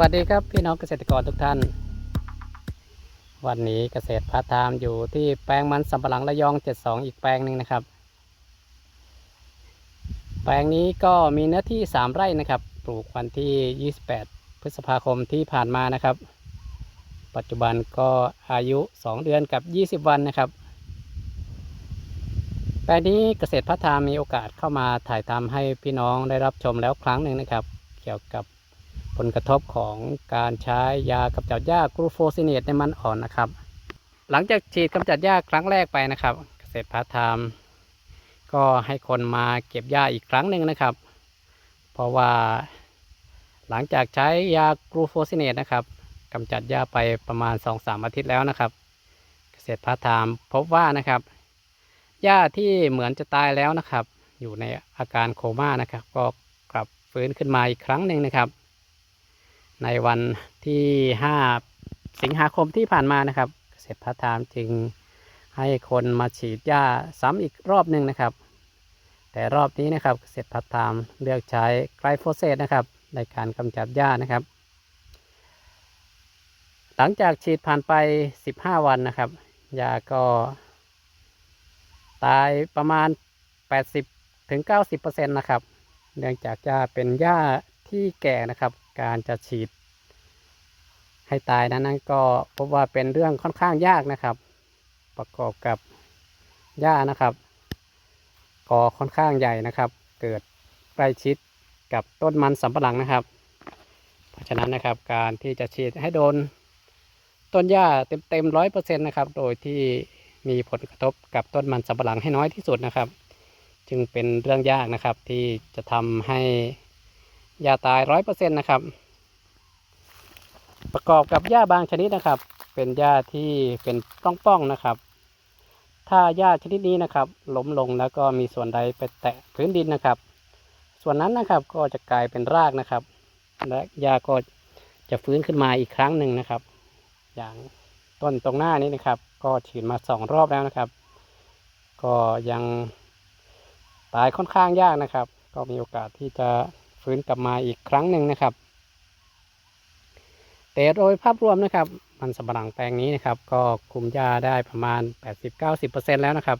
วัสดีครับพี่น้องเกษตรกรทุกท่าน วันนี้เกษตรพาร์ทไทม์อยู่ที่แปลงมันสำปะหลังระยอง72 อีกแปลงหนึ่งนะครับ แปลงนี้ก็มีเนื้อที่ 3 ไร่นะครับ ปลูกวันที่ 28 พฤษภาคมที่ผ่านมานะครับ ปัจจุบันก็อายุ 2 เดือนกับ 20 วันนะครับ แปลงนี้เกษตรพัฒนามีโอกาสเข้ามาถ่ายทำให้พี่น้องได้รับชมแล้วครั้งหนึ่งนะครับ เกี่ยวกับ ผลกระทบของการใช้ยากำจัดหญ้ากรูโฟซิเนตในมันอ่อนนะครับ หลังจากฉีดกำจัดหญ้าครั้งแรกไปนะครับ เกษตรพัฒนาก็ให้คนมาเก็บหญ้าอีกครั้งหนึ่งนะครับ เพราะว่าหลังจากใช้ยากรูโฟซิเนตนะครับกำจัดหญ้าไปประมาณ 2-3 อาทิตย์แล้วนะครับ เกษตรพัฒนาพบว่านะครับหญ้าที่เหมือนจะตายแล้วนะครับ อยู่ในอาการโคม่านะครับ ก็กลับฟื้นขึ้นมาอีกครั้งหนึ่งนะครับ ในวันที่ 5 สิงหาคมที่ผ่านมานะครับ เกษตรพัฒนาจึงให้คนมาฉีดหญ้าซ้ำอีกรอบหนึ่งนะครับ แต่รอบนี้นะครับเกษตรพัฒนาเลือกใช้ไกลโฟเซตนะครับในการกำจัดหญ้านะครับ หลังจากฉีดผ่านไป 15 วันนะครับหญ้าก็ ตายประมาณ 80ถึง90%นะครับเนื่องจากหญ้าเป็นหญ้าที่แก่นะครับ การจะฉีด ให้ตายนั้นนั้นก็พบว่าเป็นเรื่องค่อนข้างยากนะครับ ประกอบกับหญ้านะครับก็ค่อนข้างใหญ่นะครับ เกิดใกล้ชิดกับต้นมันสำปะหลังนะครับ เพราะฉะนั้นนะครับการที่จะฉีดให้โดนต้นหญ้าเต็มๆร้อยเปอร์เซ็นต์นะครับ โดยที่มีผลกระทบกับต้นมันสำปะหลังให้น้อยที่สุดนะครับ จึงเป็นเรื่องยากนะครับที่จะทำให้ หญ้าตายร้อยเปอร์เซ็นต์นะครับ ประกอบกับหญ้าบางชนิดนะครับ เป็นหญ้าที่เป็นป้องๆนะครับ ถ้าหญ้าชนิดนี้นะครับล้มลงแล้วก็มีส่วนใดไปแตะพื้นดินนะครับ ส่วนนั้นนะครับก็จะกลายเป็นรากนะครับ และหญ้าก็จะฟื้นขึ้นมาอีกครั้งหนึ่งนะครับ อย่างต้นตรงหน้านี้นะครับ ก็ฉีดมาสองรอบแล้วนะครับ ก็ยังตายค่อนข้างยากนะครับ ก็มีโอกาสที่จะ ฟื้นกลับมาอีกครั้งหนึ่งนะครับ แต่โดยภาพรวมนะครับ มันสำปะหลังแปลงนี้นะครับ ก็คุมหญ้าได้ประมาณ 80-90%แล้วนะครับ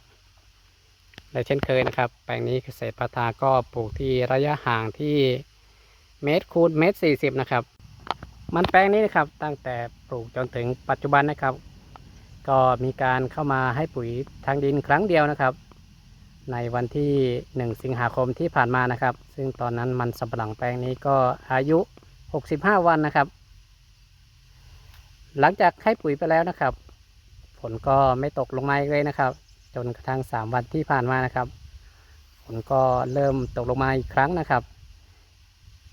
และเช่นเคยนะครับ แปลงนี้เกษตรพัฒนาก็ปลูกที่ระยะห่างที่เมตรคูณเมตรสี่สิบนะครับ มันแปลงนี้นะครับตั้งแต่ปลูกจนถึงปัจจุบันนะครับ ก็มีการเข้ามาให้ปุ๋ยทางดินครั้งเดียวนะครับ ในวันที่ 1 สิงหาคมที่ผ่านมานะครับ ซึ่งตอนนั้นมันสำปะหลังแปลงนี้ก็อายุ 65 วันนะครับ หลังจากให้ปุ๋ยไปแล้วนะครับ ฝนก็ไม่ตกลงมาอีกเลยนะครับ จนกระทั่ง 3 วันที่ผ่านมานะครับ ฝนก็เริ่มตกลงมาอีกครั้งนะครับ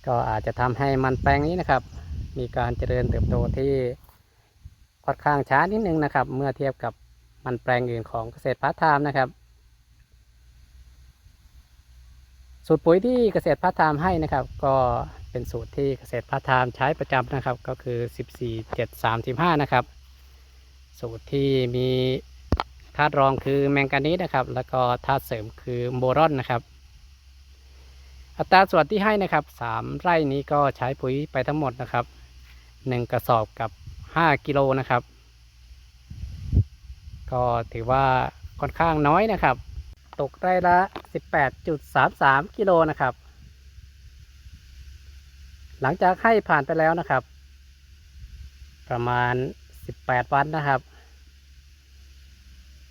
ก็อาจจะทำให้มันแปลงนี้นะครับ มีการเจริญเติบโตที่ค่อนข้างช้านิดนึงนะครับ เมื่อเทียบกับมันแปลงอื่นของเกษตรพาร์ทไทม์นะครับ สูตรปุ๋ยที่เกษตรพาร์ทไทม์ให้นะครับ ก็เป็นสูตรที่เกษตรพาร์ทไทม์ใช้ประจำนะครับ ก็คือ 14 7 35 นะครับ สูตรที่มีธาตุรองคือแมงกานีสนะครับ แล้วก็ธาตุเสริมคือโบรอนนะครับ อัตราส่วนที่ให้นะครับ 3 ไร่นี้ก็ใช้ปุ๋ยไปทั้งหมดนะครับ 1 กระสอบกับ 5 กิโลนะครับ ก็ถือว่าค่อนข้างน้อยนะครับ ตกไร่ละ 18.33 กิโลนะครับ หลังจากให้ผ่านไปแล้วนะครับ ประมาณ 18 วันนะครับ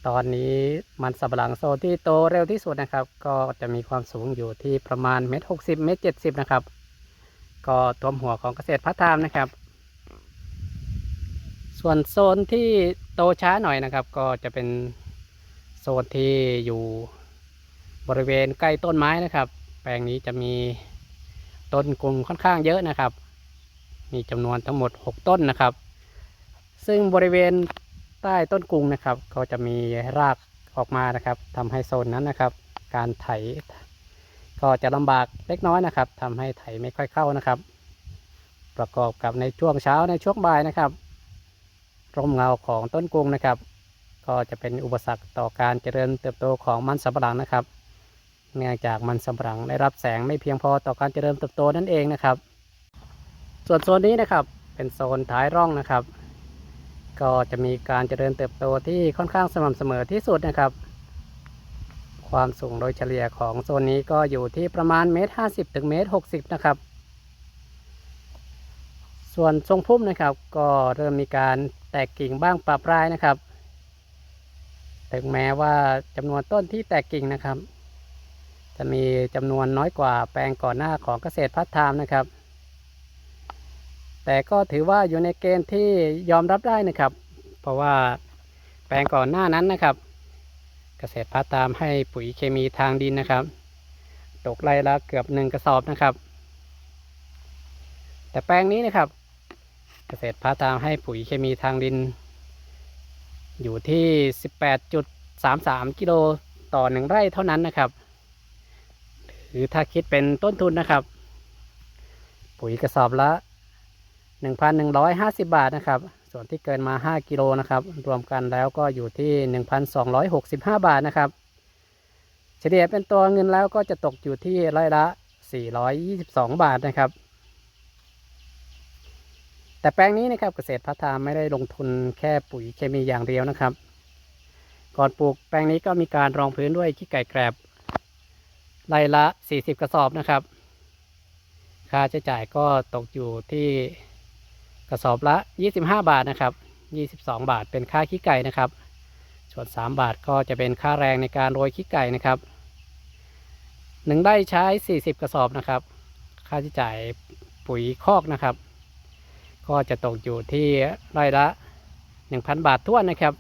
ตอนนี้มันสับหลังโซนที่โตเร็วที่สุดนะครับ ก็จะมีความสูงอยู่ที่ประมาณเมตรหกสิบเมตรเจ็ดสิบนะครับ ก็ตัวมหัวของเกษตรพัฒนามนะครับส่วนโซนที่โตช้าหน่อยนะครับ ก็จะเป็นโซนที่อยู่ บริเวณใกล้ต้นไม้นะครับ แปลงนี้จะมีต้นกลุ่มค่อนข้างเยอะนะครับ มีจำนวนทั้งหมด 6 ต้นนะครับ ซึ่งบริเวณใต้ต้นกรุงนะครับ ก็จะมีรากออกมานะครับทำให้โซนนั้นนะครับ การไถ ก็จะลำบากเล็กน้อยนะครับทำให้ไถไม่ค่อยเข้านะครับ ประกอบกับในช่วงเช้าในช่วงบ่ายนะครับ ร่มเงาของต้นกรุงนะครับ ก็จะเป็นอุปสรรคต่อการเจริญเติบโตของมันสำปะหลังนะครับ เนื่องจากมันสำปะหลังได้รับแสงไม่เพียงพอต่อการเจริญเติบโตนั่นเองนะครับ ส่วนโซนนี้นะครับเป็นโซนท้ายร่องนะครับ ก็จะมีการเจริญเติบโตที่ค่อนข้างสม่ำเสมอที่สุดนะครับ ความสูงโดยเฉลี่ยของโซนนี้ก็อยู่ที่ประมาณเมตรห้าสิบถึงเมตรหกสิบนะครับ ส่วนทรงพุ่มนะครับ ก็เริ่มมีการแตกกิ่งบ้างปรับรายนะครับ ถึงแม้ว่าจำนวนต้นที่แตกกิ่งนะครับ จะมีจำนวนน้อยกว่าแปลงก่อนหน้าของเกษตรพัฒน์ไทม์นะครับ แต่ก็ถือว่าอยู่ในเกณฑ์ที่ยอมรับได้นะครับ เพราะว่าแปลงก่อนหน้านั้นนะครับ เกษตรพัฒน์ไทม์ให้ปุ๋ยเคมีทางดินนะครับ ตกไร่ละเกือบหนึ่งกระสอบนะครับ แต่แปลงนี้นะครับ เกษตรพัฒน์ไทม์ให้ปุ๋ยเคมีทางดิน อยู่ที่ 18.33กิโลต่อหนึ่งไร่เท่านั้นนะครับ หรือถ้าคิดเป็นต้นทุนนะครับ ปุ๋ยกระสอบละ 1,150 บาทนะครับ ส่วนที่เกินมา 5 กิโลนะครับ รวมกันแล้วก็อยู่ที่ 1,265 บาทนะครับ เฉลี่ยเป็นตัวเงินแล้วก็จะตกอยู่ที่ไร่ละ 422 บาทนะครับ แต่แปลงนี้นะครับเกษตรพัฒนาไม่ได้ลงทุนแค่ปุ๋ยเคมีอย่างเดียวนะครับ ก่อนปลูกแปลงนี้ก็มีการรองพื้นด้วยขี้ไก่แกรบ ไร่ละ 40 กระสอบนะครับ ค่าใช้จ่ายก็ตกอยู่ที่กระสอบละ 25 บาทนะครับ 22 บาทเป็นค่าขี้ไก่นะครับ ส่วน 3 บาทก็จะเป็นค่าแรงในการโรยขี้ไก่นะครับหนึ่งไร่ใช้ 40 กระสอบนะครับ ค่าใช้จ่ายปุ๋ยคอกนะครับ ก็จะตกอยู่ที่ไร่ละ 1,000 บาทท้วนนะครับ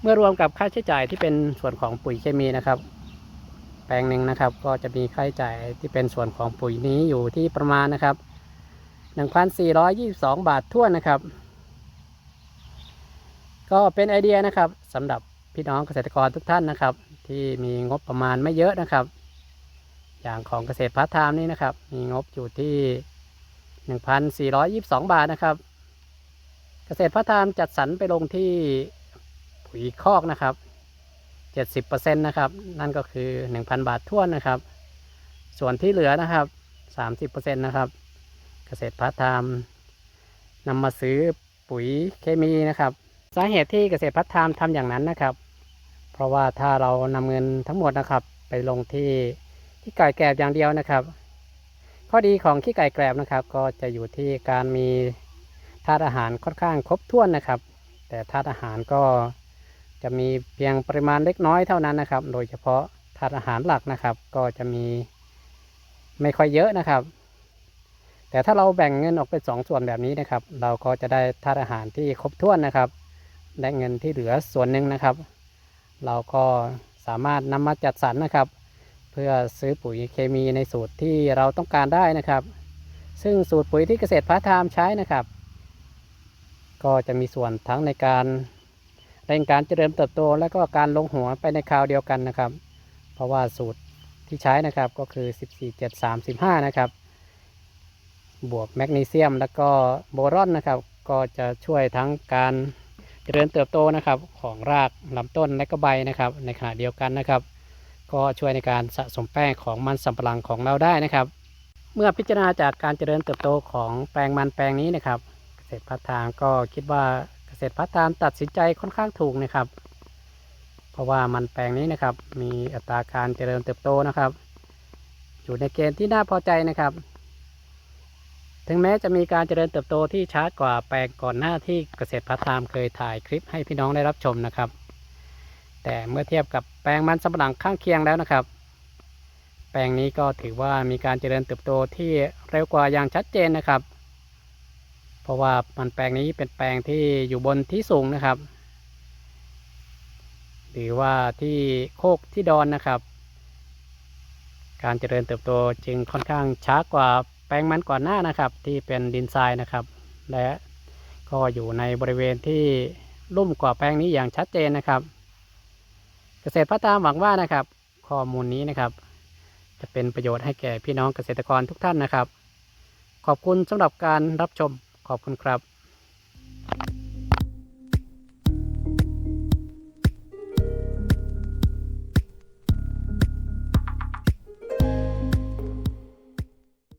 เมื่อรวมกับค่าใช้จ่ายที่เป็นส่วนของปุ๋ยเคมีนะครับ ปลงหนึ่งนะครับ ก็จะมีค่าใช้จ่ายที่เป็นส่วนของปุ๋ยนี้อยู่ที่ประมาณนะครับ 1,422 บาทท้วนนะครับ ก็เป็นไอเดียนะครับสำหรับพี่น้องเกษตรกรทุกท่านนะครับ ที่มีงบประมาณไม่เยอะนะครับ อย่างของเกษตรพัฒน์ไทม์นี่นะครับ มีงบอยู่ที่ 1,422 บาทนะครับ เกษตรพัฒน์ไทม์จัดสรรไปลงที่ปุ๋ยคอกนะครับ 70%นะครับนั่นก็คือ 1,000 บาทท้วนะครับ ส่วนที่เหลือนะครับ 30%นะครับ เกษตรพัฒน์ไทม์นำมาซื้อปุ๋ยเคมีนะครับสาเหตุที่เกษตรพัฒน์ไทม์ทำอย่างนั้นนะครับ เพราะว่าถ้าเรานำเงินทั้งหมดนะครับ ไปลงที่ที่ไก่แกรบอย่างเดียวนะครับ ข้อดีของขี้ไก่แกรบนะครับ ก็จะอยู่ที่การมีธาตุอาหารค่อนข้างครบถ้วนนะครับ แต่ธาตุอาหารก็ จะมีเพียงปริมาณเล็กน้อยเท่านั้นนะครับ โดยเฉพาะธาตุอาหารหลักนะครับ ก็จะมีไม่ค่อยเยอะนะครับ แต่ถ้าเราแบ่งเงินออกเป็นสองส่วนแบบนี้นะครับ เราก็จะได้ธาตุอาหารที่ครบถ้วนนะครับและเงินที่เหลือส่วนหนึ่งนะครับ เราก็สามารถนำมาจัดสรรนะครับ เพื่อซื้อปุ๋ยเคมีในสูตรที่เราต้องการได้นะครับ ซึ่งสูตรปุ๋ยที่เกษตรพาร์ทไทม์ใช้นะครับ ก็จะมีส่วนทั้งในการ เร่งการเจริญเติบโตและก็การลงหัวไปในคราวเดียวกันนะครับ เพราะว่าสูตรที่ใช้นะครับก็คือ 14 7 3 15 นะครับ บวกแมกนีเซียมแล้วก็โบรอนนะครับ ก็จะช่วยทั้งการเจริญเติบโตนะครับ ของรากลำต้นและก็ใบนะครับ ในขณะเดียวกันนะครับ ก็ช่วยในการสะสมแป้งของมันสำปะหลังของเราได้นะครับ เมื่อพิจารณาจากการเจริญเติบโตของแปลงมันแปลงนี้นะครับ เกษตรพัฒนาก็คิดว่า ษตรพัฒนาตัดสินใจค่อนข้างถูกนะครับ เพราะว่ามันแปลงนี้นะครับ มีอัตราการเจริญเติบโตนะครับ อยู่ในเกณฑ์ที่น่าพอใจนะครับ ถึงแม้จะมีการเจริญเติบโตที่ช้ากว่าแปลงก่อนหน้าที่เกษตรพัฒนาเคยถ่ายคลิปให้พี่น้องได้รับชมนะครับ แต่เมื่อเทียบกับแปลงมันสำปะหลังข้างเคียงแล้วนะครับ แปลงนี้ก็ถือว่ามีการเจริญเติบโตที่เร็วกว่าอย่างชัดเจนนะครับ เพราะว่ามันแปลงนี้เป็นแปลงที่อยู่บนที่สูงนะครับ หรือว่าที่โคกที่ดอนนะครับ การเจริญเติบโตจึงค่อนข้างช้ากว่าแปลงมันก่อนหน้านะครับ ที่เป็นดินทรายนะครับ และก็อยู่ในบริเวณที่ลุ่มกว่าแปลงนี้อย่างชัดเจนนะครับ เกษตรพัฒนาหวังว่านะครับ ข้อมูลนี้นะครับ จะเป็นประโยชน์ให้แก่พี่น้องเกษตรกรทุกท่านนะครับ ขอบคุณสำหรับการรับชม ขอบคุณครับ